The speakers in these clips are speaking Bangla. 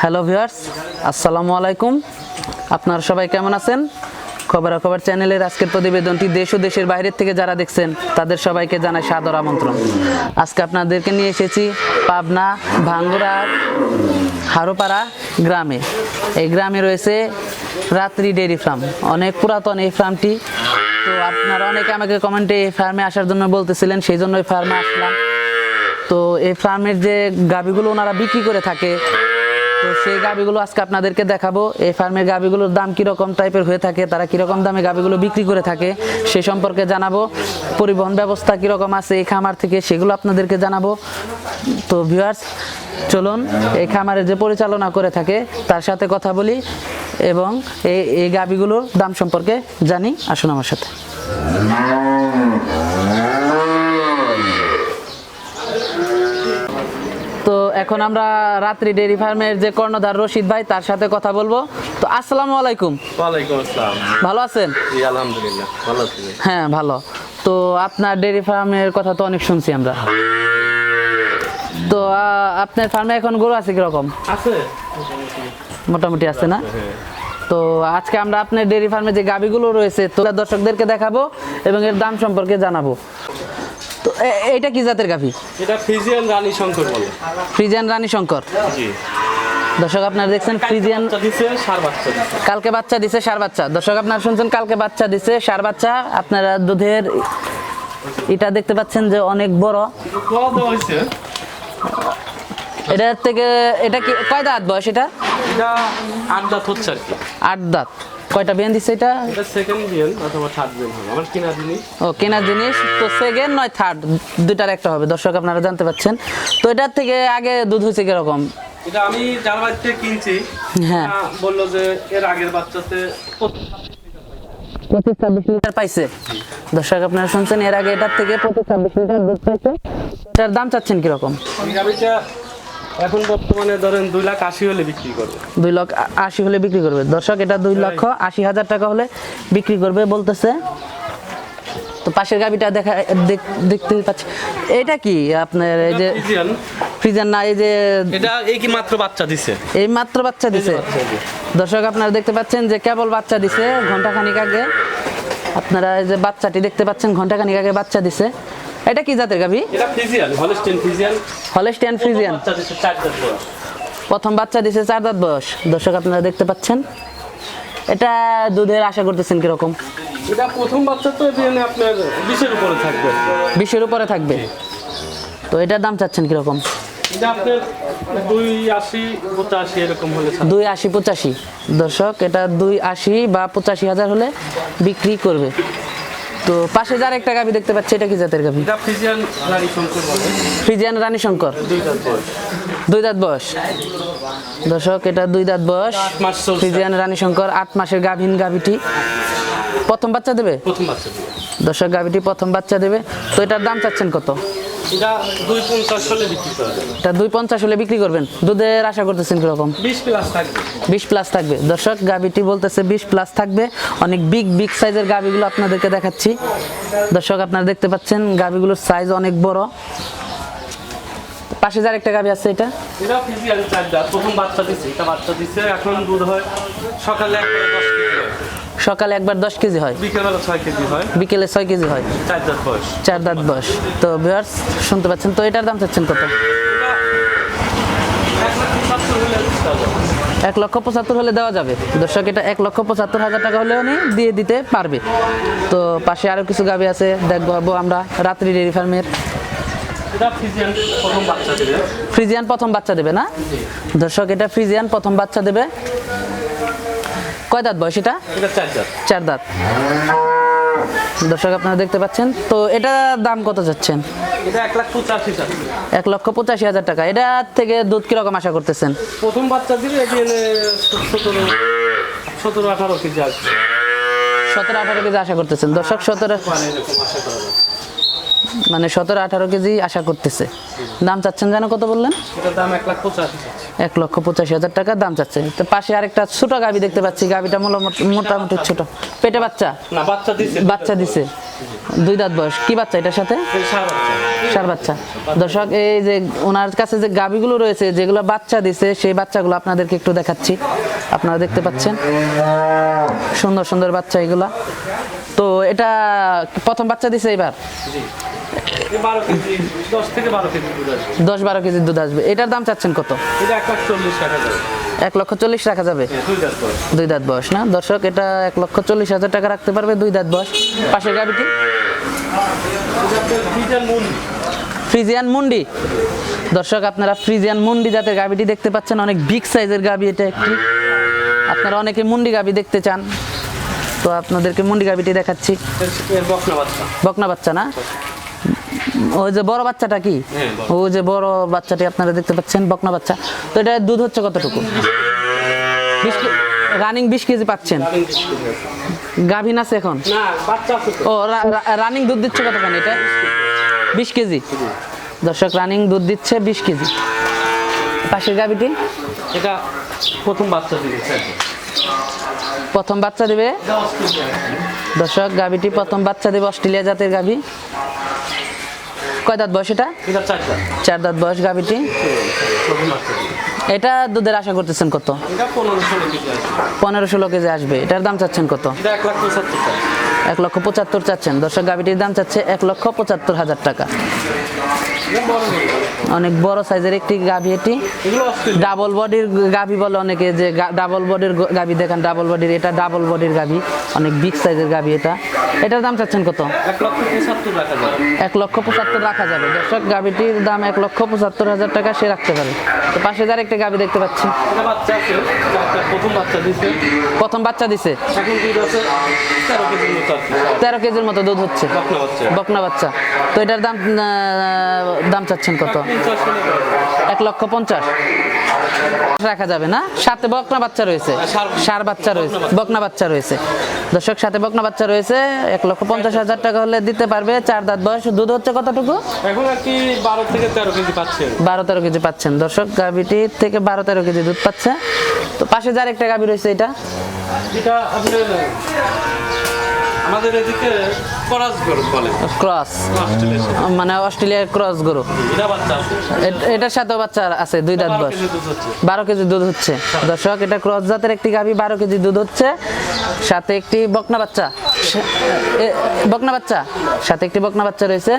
হ্যালো ভিউয়ার্স, আসসালামু আলাইকুম। আপনারা সবাই কেমন আছেন? খবরাখবর চ্যানেলের আজকের প্রতিবেদনটি দেশ ও দেশের বাইরের থেকে যারা দেখছেন, তাদের সবাইকে জানাই সাদর আমন্ত্রণ। আজকে আপনাদেরকে নিয়ে এসেছি পাবনা ভাঙ্গুরার হারোপাড়া গ্রামে। এই গ্রামে রয়েছে রাত্রি ডেয়ারি ফার্ম। অনেক পুরাতন এই ফার্মটি। তো আপনারা অনেকে আমাকে কমেন্টে এই ফার্মে আসার জন্য বলতেছিলেন, সেই জন্য এই ফার্মে আসলাম। তো এই ফার্মের যে গাভিগুলো ওনারা বিক্রি করে থাকে তো সেই গাভিগুলো আজকে আপনাদেরকে দেখাবো। এই ফার্মের গাভিগুলোর দাম কীরকম টাইপের হয়ে থাকে, তারা কীরকম দামে গাভিগুলো বিক্রি করে থাকে, সে সম্পর্কে জানাব। পরিবহন ব্যবস্থা কীরকম আছে এই খামার থেকে সেগুলো আপনাদেরকে জানাব। তো ভিউয়ার্স চলুন, এই খামারের যে পরিচালনা করে থাকে, তার সাথে কথা বলি এবং এই এই গাভিগুলোর দাম সম্পর্কে জানি। আসুন আমার সাথে তো এখন আমরা রাত্রি ডেয়ারি ফার্মের যে কর্ণধার রশিদ ভাই তার সাথে কথা বলব। তো আসসালামু আলাইকুম। ওয়ালাইকুম আসসালাম। ভালো আছেন? জি আলহামদুলিল্লাহ ভালো আছি। হ্যাঁ ভালো। তো আপনার ডেয়ারি ফার্মের কথা তো অনেক শুনছি আমরা। তো আপনার ফার্মে এখন গরু আছে কীরকম? আছে। মোটামুটি আছে না? তো আজকে আমরা আপনার ডেয়ারি ফার্মে যে গাবিগুলো রয়েছে তো দর্শকদেরকে দেখাবো এবং এর দাম সম্পর্কে জানাব। তো এ- এইটা কি জাতের গাভি? এটা ফিজিয়ান রানী শঙ্কর বলে। ফ্রিজিয়ান রানী শঙ্কর? জি। দর্শক আপনারা দেখছেন ফ্রিজিয়ান কালকে বাচ্চা দিছে সার বাচ্চা। দর্শক আপনারা শুনছেন কালকে বাচ্চা দিছে সার বাচ্চা। আপনারা দুধের এটা দেখতে পাচ্ছেন যে অনেক বড়। এটার থেকে এটা কি কয় দাঁত বয়স এটা? এটা আট দাঁত হচ্ছে আর কি। আট দাঁত। কয়টা বিয়ান দিছে এটা? এটা সেকেন্ড বিয়ান অথবা থার্ড বিয়ান হবে। আমার কিনা জিনিস? ও কেনার জিনিস তো সেকেন্ড নয় থার্ড দুইটার একটা হবে। দর্শক আপনারা জানতে পাচ্ছেন। তো এটার থেকে আগে দুধ হয়েছে কীরকম? এটা আমি যার বাড়িতে কিনছি হ্যাঁ। বলল যে এর আগের বাচ্চাতে পঁচিশ ছাব্বিশ লিটার পাইছে। দর্শক আপনারা শুনছেন এর আগে এটার থেকে পঁচিশ ছাব্বিশ লিটার দুধ পাইছে। এটার দাম চাচ্ছেন কীরকম? এখন বর্তমানে ধরেন দুই লাখ আশি হলে বিক্রি করব। দুই আ- আশি হলে বিক্রি করবে। দর্শক এটা দুই লক্ষ আশি হাজার টাকা হলে বিক্রি করবে বলতেছে। তো পাশের গাবিটা দেখা দেখতে পাচ্ছি। এটা কি আপনার এই যে ফ্রিজার না এই যে এটা এই কি মাত্র বাচ্চা দিছে? এই মাত্র বাচ্চা দিছে। দর্শক আপনারা দেখতে পাচ্ছেন যে কেবল বাচ্চা দিছে ঘণ্টা খানিক আগে। আপনারা এই যে বাচ্চাটি দেখতে পাচ্ছেন ঘণ্টা খানিক আগে বাচ্চা দিছে। এটা কি জাতের গাবি এটা ফ্রিজিয়ান দিছে চার দাঁত বয়স। প্রথম বাচ্চা দিছে চার দাঁত বয়স। দর্শক আপনারা দেখতে পাচ্ছেন? এটা দুধের আশা করতেছেন কীরকম? এটা প্রথম বাচ্চা তো এখানে আপনার বিশের উপরে থাকবে। বিশের উপরে থাকবে? তো এটার দাম চাচ্ছেন কীরকম। দুই আশি পঁচাশি। দর্শক এটা দুই আশি বা পঁচাশি হাজার হলে বিক্রি করবে। তো পাশে যার একটা গাভি দেখতে পাচ্ছি এটা কি জাতের গাভি? এটা ফিজিয়ান রানী শঙ্কর বলে। ফ্রিজিয়ান রানী শঙ্কর? দুই দাঁত বয়স। দর্শক এটা দুই দাঁত বয়স। ফ্রিজিয়ান রানী শঙ্কর আট মাসের গাভীন গাভিটি। প্রথম বাচ্চা দেবে? প্রথম বাচ্চা দেবে। দর্শক গাভিটি প্রথম বাচ্চা দেবে। তো এটার দাম চাচ্ছেন কত? এটা দুই পঞ্চাশ হলে বিক্রি করা এটা দুই পঞ্চাশ হলে বিক্রি করবেন? দুধের আশা করতেছেন কীরকম? বিশ প্লাস থাকবে। বিশ প্লাস থাকবে। দর্শক গাভিটি বলতেছে বিশ প্লাস থাকবে। অনেক বিগ বিগ সাইজের গাভিগুলো আপনাদেরকে দেখাচ্ছি। দর্শক আপনারা দেখতে পাচ্ছেন গাভিগুলোর সাইজ অনেক বড়। পাশে যার একটা গাভি আছে এটা? এটা ফিজিয়ান চার প্রথম বাচ্চা দিছে এটা বাচ্চা দিছে এখন দুধ হয় সকালে একবারে দশ কেজি সকালে একবার দশ কেজি হয়। বিকেলবেলা ছয় কেজি হয়। বিকেলে ছয় কেজি হয়। চার দাঁত বয়স। চার দাঁত বয়স। তো ভিউয়ার্স শুনতে পাচ্ছেন? তো এটার দাম চাচ্ছেন কত? এক লক্ষ পঁচাত্তর হলে দেওয়া যাবে। দর্শক এটা এক লক্ষ পঁচাত্তর হাজার টাকা হলে উনি দিয়ে দিতে পারবে। তো পাশে আরও কিছু গাবি আছে দেখব আমরা রাত্রি ডেয়ারি ফার্মের। এটা প্রথম বাচ্চা দিবে। ফ্রিজিয়ান প্রথম বাচ্চা দেবে না? দর্শক এটা ফ্রিজিয়ান প্রথম বাচ্চা দেবে। কয় দাঁত বয়স এটা? চার দাঁত। দর্শক আপনারা দেখতে পাচ্ছেন? তো এটা দাম কত যাচ্ছেন? এক লক্ষ পঁচাশি হাজার টাকা। এটা থেকে দুধ কীরকম আশা করতেছেন? প্রথম বাচ্চা দিলে সতেরো আঠারো কেজি আসবে। সতেরো আঠারো কেজি আশা করতেছেন? দর্শক সতেরো মানে মানে সতেরো আঠারো কেজি আশা করতেছে। দাম চাচ্ছেন যেন কত বললেন? দাম এক লাখ পঁচাশি এক লক্ষ পঁচাশি হাজার টাকা দাম চাচ্ছে। তো পাশে আরেকটা ছোট গাবি দেখতে পাচ্ছি। গাবিটা মোটামুটি মোটামুটি ছোট। পেটে বাচ্চা? বাচ্চা দিছে। দুই দাঁত বয়স। কি বাচ্চা এটার সাথে? সার বাচ্চা। সার বাচ্চা। দর্শক এই যে ওনার কাছে যে গাবিগুলো রয়েছে যেগুলো বাচ্চা দিছে সেই বাচ্চাগুলো আপনাদেরকে একটু দেখাচ্ছি। আপনারা দেখতে পাচ্ছেন। সুন্দর সুন্দর বাচ্চা এগুলা। তো এটা প্রথম বাচ্চা দিছে এবার? দশ বারো কেজি দুধ আসবে। কেজির দুধ আসবে। এটার দাম চাচ্ছেন কত? এক লক্ষ চল্লিশ রাখা যাবে? হ্যাঁ, দুই দাঁত বয়স। না? দর্শক এটা এক লক্ষ চল্লিশ হাজার টাকা রাখতে পারবে দুই দাঁত বয়স। পাশের মুন ফ্রিজিয়ান মুন্ডি। দর্শক আপনারা ফ্রিজিয়ান মুন্ডি জাতের গাবিটি দেখতে পাচ্ছেন। অনেক বিগ সাইজের গাবি এটা একটি। আপনারা অনেকে মুন্ডি গাবি দেখতে চান। তো আপনাদেরকে মুন্ডি গাবিটি দেখাচ্ছি। বকনা বাচ্চা। না? ওই যে বড় বাচ্চাটা কি? হ্যাঁ, ওই যে বড় বাচ্চাটি আপনারা দেখতে পাচ্ছেন বকনা বাচ্চা। তো এটা দুধ হচ্ছে কতটুকু? রানিং বিশ কেজি পাচ্ছেন। গাভিন আছে এখন? ও রানিং দুধ দিচ্ছে কতখানি এটা? বিশ কেজি? দর্শক রানিং দুধ দিচ্ছে বিশ কেজি। পাশের গাভিটি? এটা প্রথম বাচ্চা দিয়েছে প্রথম বাচ্চা দেবে? দর্শক গাভিটি প্রথম বাচ্চা দেবে অস্ট্রেলিয়া জাতের গাভি। কয় দাঁত বয়স এটা? চার দাঁত। বয়স গাভিটি। এটা দুধের আশা করতেছেন কত? পনেরো ষোলো কেজি আসবে। এটার দাম চাচ্ছেন কত? এক লক্ষ পঁচাত্তর চাচ্ছেন। দর্শক গাভিটির দাম চাচ্ছে এক লক্ষ পঁচাত্তর হাজার টাকা। অনেক বড় সাইজের একটি গাভি এটি। ডাবল বডির গাভি বলে অনেকে যে ডাবল বডির গাভি দেখেন ডাবল বডির এটা ডাবল বডির গাভি। অনেক বিগ সাইজের গাভি এটা। এটার দাম চাচ্ছেন কত? এক লক্ষ পঁচাত্তর রাখা যাবে। দর্শক গাভিটির দাম এক লক্ষ পঁচাত্তর হাজার টাকা সে রাখতে পারে। তো পাশে যার একটা গাভি দেখতে পাচ্ছি। প্রথম বাচ্চা দিছে। তেরো কেজির মতো দুধ হচ্ছে। বকনা বাচ্চা। তো এটার দাম দাম চাচ্ছেন কত? এক লক্ষ পঞ্চাশ। রাখা যাবে না? সাথে বকনা বাচ্চা রয়েছে। সার বাচ্চা রয়েছে। বকনা বাচ্চা রয়েছে। দর্শক সাথে বকনা বাচ্চা রয়েছে। এক লক্ষ পঞ্চাশ হাজার টাকা হলে দিতে পারবে। চার দাঁত বয়স। দুধ হচ্ছে কতটুকু? এখন আর কি বারো থেকে তেরো কেজি পাচ্ছে। বারো তেরো কেজি পাচ্ছেন। দর্শক গাভিটি থেকে বারো তেরো কেজি দুধ পাচ্ছে। তো পাশে যার একটা গাভি রয়েছে এটা? এটা আপনার আমাদের এদিকে করাস গরু বলে। ক্রস। মানে অস্ট্রেলিয়ার ক্রস গরু। এটা বাচ্চা এটার সাথেও বাচ্চা আছে দুই দাঁত বয়স। কেজি দুধ হচ্ছে। বারো কেজি দুধ হচ্ছে। দর্শক এটা ক্রস জাতের একটি গাভি বারো কেজি দুধ হচ্ছে। সাথে একটি বকনা বাচ্চা। এ- বকনা বাচ্চা। সাথে একটি বকনা বাচ্চা রয়েছে।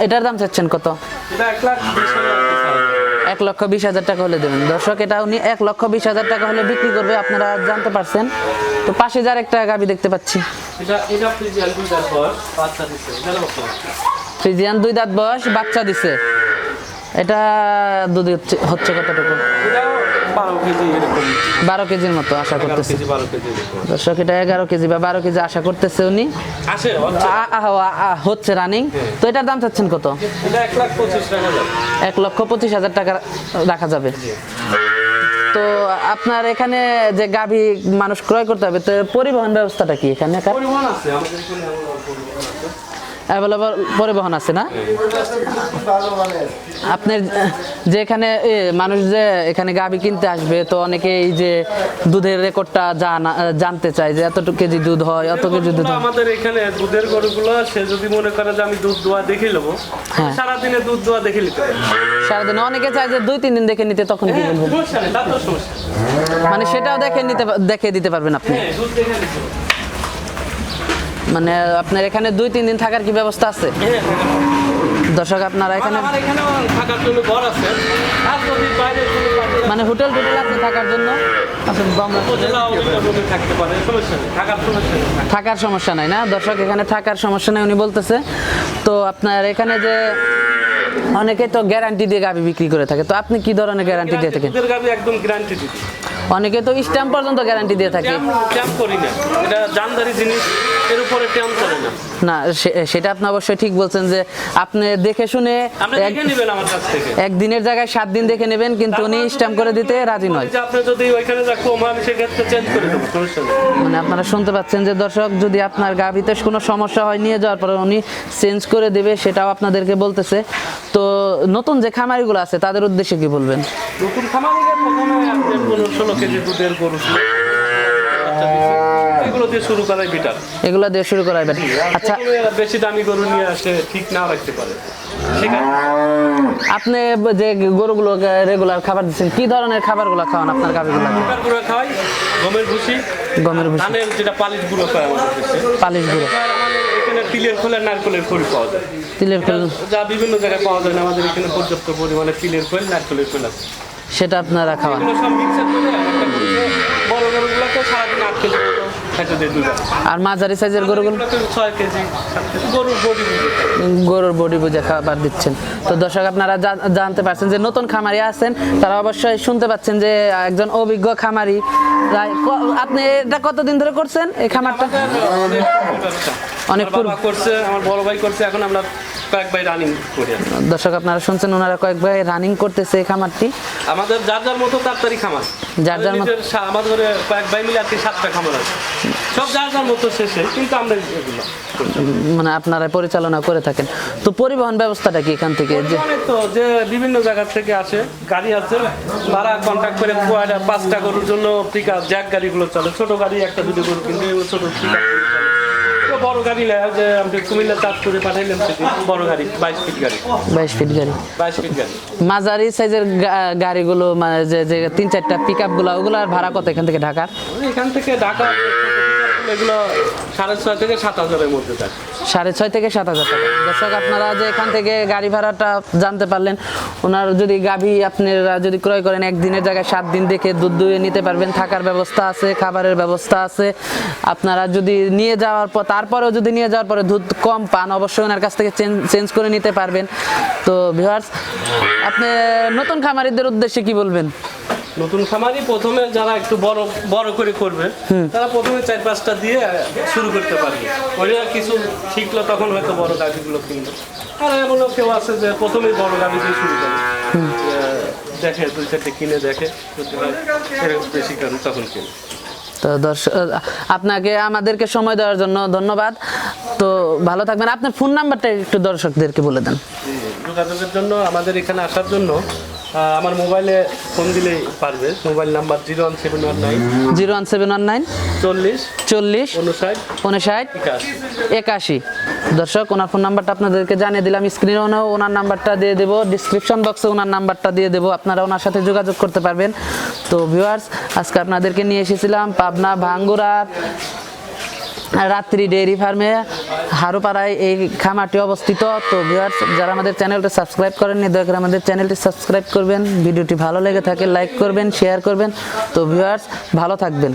এটার দাম চাচ্ছেন কত? এটা এক লাখ এক লক্ষ বিশ হাজার টাকা হলে দেবেন। দর্শক এটা উনি এক লক্ষ বিশ হাজার টাকা হলে বিক্রি করবে আপনারা জানতে পারছেন। তো পাশে যার একটা গাবি দেখতে পাচ্ছি। ফ্রিজিয়ান দুই দাঁত বয়স বাচ্চা দিছে এটা দুধ হচ্ছে কতটুকু? বারো কেজির মতো আশা করতেছে। দর্শক এটা এগারো কেজি বা বারো কেজি আশা করতেছে উনি। হচ্ছে। রানিং তো এটার দাম চাচ্ছেন কত? এটা এক লক্ষ পঁচিশ হাজার টাকা রাখা যাবে। তো আপনার এখানে যে গাভী মানুষ ক্রয় করতে হবে তো পরিবহন ব্যবস্থাটা কি এখানে? পরিমাণ আছে আমাদের এখানে অ্যাভেলেবল পরিবহন আছে না আপনার যে এখানে মানুষ যে এখানে গাভী কিনতে আসবে তো অনেকে এই যে দুধের রেকর্ডটা জানা জানতে চায় যে এতটুকু কেজি দুধ হয় অত কেজি দুধ হয় আমাদের এখানে দুধের গরুগুলো সে যদি মনে করে যে আমি দুধ দোয়া দেখে নেব হ্যাঁ। সারাদিনে দুধ দোয়া দেখে নিতে সারাদিন অনেকে চায় যে দুই তিন দিন দেখে নিতে তখন কি সমস্যা নেই। মানে সেটাও দেখে নিতে দেখে দিতে পারবেন আপনি হ্যাঁ দুধ দেখে নিতে। মানে আপনার এখানে দুই তিন দিন থাকার কি ব্যবস্থা আছে? হ্যাঁ। দর্শক আপনারা এখানে মানে হোটেল টোটেল আছে থাকার জন্য? আচ্ছা, থাকার সমস্যা নেই। না? দর্শক এখানে থাকার সমস্যা নাই উনি বলতেছে। তো আপনার এখানে যে অনেকে তো গ্যারান্টি দিয়ে গাভি বিক্রি করে থাকে। তো আপনি কি ধরনের গ্যারান্টি দিয়ে থাকেন? একদম গ্যারান্টি অনেকে তো স্ট্যাম্প পর্যন্ত গ্যারান্টি দিয়ে থাকে। করি না। এটা জানদারি জিনিস। এর উপরে ট্যাম্প করে না। না সেটা আপনি অবশ্যই ঠিক বলছেন যে আপনি দেখে শুনে দেখে নেবেন আমার কাছ থেকে। একদিনের জায়গায় সাত দিন দেখে নেবেন কিন্তু উনি স্ট্যাম্প করে দিতে রাজি নয়। আপনি যদি ওইখানে যা আমি সেক্ষেত্রে চেঞ্জ করে দেবো মানে আপনারা শুনতে পাচ্ছেন যে দর্শক যদি আপনার গাভিতে কোনো সমস্যা হয় নিয়ে যাওয়ার পরে উনি চেঞ্জ করে দেবে সেটাও আপনাদেরকে বলতেছে। তো নতুন যে খামারিগুলো আছে তাদের উদ্দেশ্যে কি বলবেন? নতুন খামারিকে প্রথমে ষোলো কেজি দুধের গরু। এগুলো দিয়ে শুরু করাই বেটার এগুলো দিয়ে শুরু করাবেন আচ্ছা। বেশি দামি গরু নিয়ে আসে ঠিক না রাখতে পারে। আপনি যে গরুগুলো রেগুলার খাবার দিচ্ছেন কি ধরনের খাবারগুলো খাওয়ান আপনার গাভিগুলো? এবার গুঁড়ো খাওয়াই গমের ভুসি গমের ভুসি। ধানের যেটা পালিশ গুঁড়ো দেশে। পালিশ গুঁড়ো। এখানে তিলের খোলে নারকেলের খড়ি পাওয়া যায়। তিলের খোল। যা বিভিন্ন জায়গায় পাওয়া যায় না আমাদের এখানে পর্যাপ্ত পরিমাণে তিলের খোল নারকেলের খোল আছে। সেটা আপনারা খাওয়ান। সব মিক্সার করে বড় গরুগুলোকে সারাদিন আট কেজি আর মাঝারি সাইজের গরুগুলো? গরুর বডি বুঝে। খাবার দিচ্ছেন। তো দর্শক আপনারা জানতে পারছেন যে নতুন খামারি আছেন। তারা অবশ্যই শুনতে পাচ্ছেন যে একজন অভিজ্ঞ খামারি। আপনি এটা কতদিন ধরে করছেন এই খামারটা? অনেক করছে আমার বড় ভাই করছে এখন আমরা কয়েক ভাই রানিং করি। দর্শক আপনারা শুনছেন ওনারা কয়েকবার রানিং করতেছে এই খামারটি। আমাদের যার যার মতো তাড়াতাড়ি খামার। যার যার মতো- আমাদের কয়েক ভাই মিলে আর কি সাতটা খামার আছে। সব যার যার মতো শেষে কিন্তু আমরা এগুলো মানে আপনারা পরিচালনা করে থাকেন। তো পরিবহন ব্যবস্থাটা কি এখান থেকে? যে তো যে বিভিন্ন জায়গা থেকে আসে গাড়ি আছে ভাড়া কন্ট্যাক্ট করে পাঁচটা গরুর জন্য পিক আপ জ্যাক গাড়িগুলো চলে। ছোট গাড়ি একটা দুটো গরু কিন্তু ছোট পিক আপ তো বড় গাড়ি যে কুমিল্লা পাঠাইলাম সেটি। বড় গাড়ি বাইশ ফিট গাড়ি। বাইশ ফিট গাড়ি। বাইশ ফিট গাড়ি। মাঝারি সাইজের গাড়িগুলো মানে যে যে তিন চারটা পিক আপগুলো ওগুলোর ভাড়া কত এখান থেকে ঢাকার? এখান থেকে ঢাকা এগুলো সাড়ে ছয় থেকে সাত হাজারের মধ্যে থাকে সাড়ে ছয় থেকে সাত হাজার টাকা। দর্শক আপনারা যে এখান থেকে গাড়ি ভাড়াটা জানতে পারলেন ওনার যদি গাভী আপনারা যদি ক্রয় করেন একদিনের জায়গায় সাত দিন দেখে দুধ দুয়ে নিতে পারবেন, থাকার ব্যবস্থা আছে, খাবারের ব্যবস্থা আছে। আপনারা যদি নিয়ে যাওয়ার পর, তারপরেও যদি নিয়ে যাওয়ার পরে দুধ কম পান, অবশ্যই ওনার কাছ থেকে চেঞ্জ করে নিতে পারবেন। তো ভিউয়ার্স আপনি নতুন খামারিদের উদ্দেশ্যে কি বলবেন? নতুন খামারি প্রথমে যারা একটু বড় বড় করে করবে তারা প্রথমে চার পাঁচটা দিয়ে শুরু করতে পারবে। ওইটা কিছু শিখলো তখন হয়তো বড় গাড়িগুলো কিনবে আর এমনও কেউ আছে যে প্রথমেই বড় গাড়ি দিয়ে শুরু করে। দেখে দুই চারটে কিনে দেখে বেশি কারণ তখন কিনে। তো দর্শক আপনাকে আমাদেরকে সময় দেওয়ার জন্য ধন্যবাদ। তো ভালো থাকবেন। আপনার ফোন নাম্বারটা একটু দর্শকদেরকে বলে দেন। যোগাযোগের জন্য আমাদের এখানে আসার জন্য আমার মোবাইলে ফোন দিলেই পারবে। Mobile number zero one seven one nine zero one seven one nine চল্লিশ চল্লিশ উনষাট উনষাট একাশি। দর্শক ওনার ফোন নাম্বারটা আপনাদেরকে জানিয়ে দিলাম স্ক্রিনেও ওনার নাম্বারটা দিয়ে দেবো ডিসক্রিপশন বক্সে ওনার নাম্বারটা দিয়ে দেবো আপনারা ওনার সাথে যোগাযোগ করতে পারবেন। তো ভিউয়ার্স আজকে আপনাদেরকে নিয়ে এসেছিলাম পাবনা ভাঙ্গুরার রাত্রি ডেয়ারি ফার্মে হারুপাড়ায় এই খামারটি অবস্থিত। তো ভিউয়ার্স যারা আমাদের চ্যানেলটা সাবস্ক্রাইব করেননি, দয়া করে আমাদের চ্যানেলটি সাবস্ক্রাইব করবেন। ভিডিওটি ভালো লেগে থাকে, লাইক করবেন শেয়ার করবেন। তো ভিউয়ার্স ভালো থাকবেন।